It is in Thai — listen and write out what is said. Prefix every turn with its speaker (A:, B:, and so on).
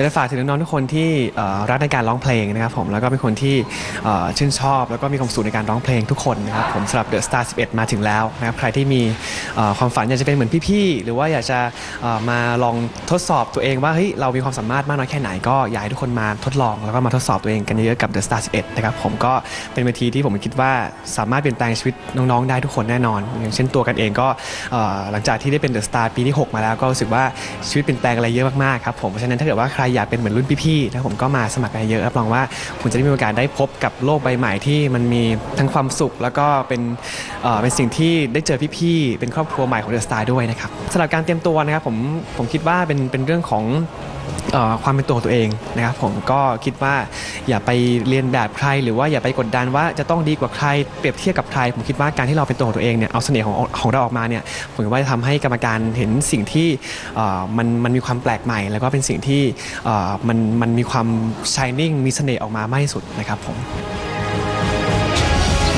A: ากจะฝากถึงน้องๆทุกคนที่รักในการร้องเพลงนะครับผมแล้วก็เป็นคนที่ชื่นชอบ แล้วก็มีความสุขในการร้องเพลงทุกคนนะครับผมสำหรับ The Star 11 มาถึงแล้วนะครับใครที่มีความฝันอยากจะเป็นเหมือนพี่ๆหรือว่าอยากจะมาลองทดสอบตัวเองว่าเฮ้ยเรามีความสามารถมากน้อยแค่ไหนก็อยากให้ทุกคนมาทดลอง แล้วก็มาทดสอบตัวเองกันเยอะๆกับ The Star 11 นะครับผมก็เป็นเวทีที่ผมคิดว่าสามารถเปลี่ยนแปลงชีวิตน้องๆได้ทุกคนแน่นอน อย่างเช่นตัวกันเองก็หลังจากที่ได้เป็น The Star ปีที่ 6 มาแล้วก็รู้สึกว่าชีวิตเปลี่ยนแปลงอะไรเยอะมากๆครับผมเพราะฉะนั้นถ้าเกิดว่าใครอยากเป็นเหมือนรุ่นพี่ๆนะครับผมก็มาสมัครกันเยอะรับรองว่าคุณจะได้มีโอกาสได้พบกับโลกใบใหม่ที่มันมีทั้งความสุข แล้วก็เป็นเอ่อเป็นสิ่งที่ได้เจอพี่ๆเป็นครอบครัวใหม่ของเดอะสตาร์ด้วยนะครับสำหรับการเตรียมตัวนะครับผมผมคิดว่าเป็นเป็นเรื่องของความเป็นตัวของตัวเองนะครับผมก็คิดว่าอย่าไปเรียนแบบใคร หรือว่าอย่าไปกดดันว่าจะต้องดีกว่าใครเปรียบเทียบกับใคร ผมคิดว่าการที่เราเป็นตัวของตัวเองเนี่ยเอาเสน่ห์ของของเราออกมาเนี่ยผมคิดว่าจะทำให้กรรมการเห็นสิ่งที่มันมันมีความแปลกใหม่ แล้วก็เป็นสิ่งที่มันมันมีความชายนิ่งมีเสน่ห์ออกมามากที่สุดนะครับผม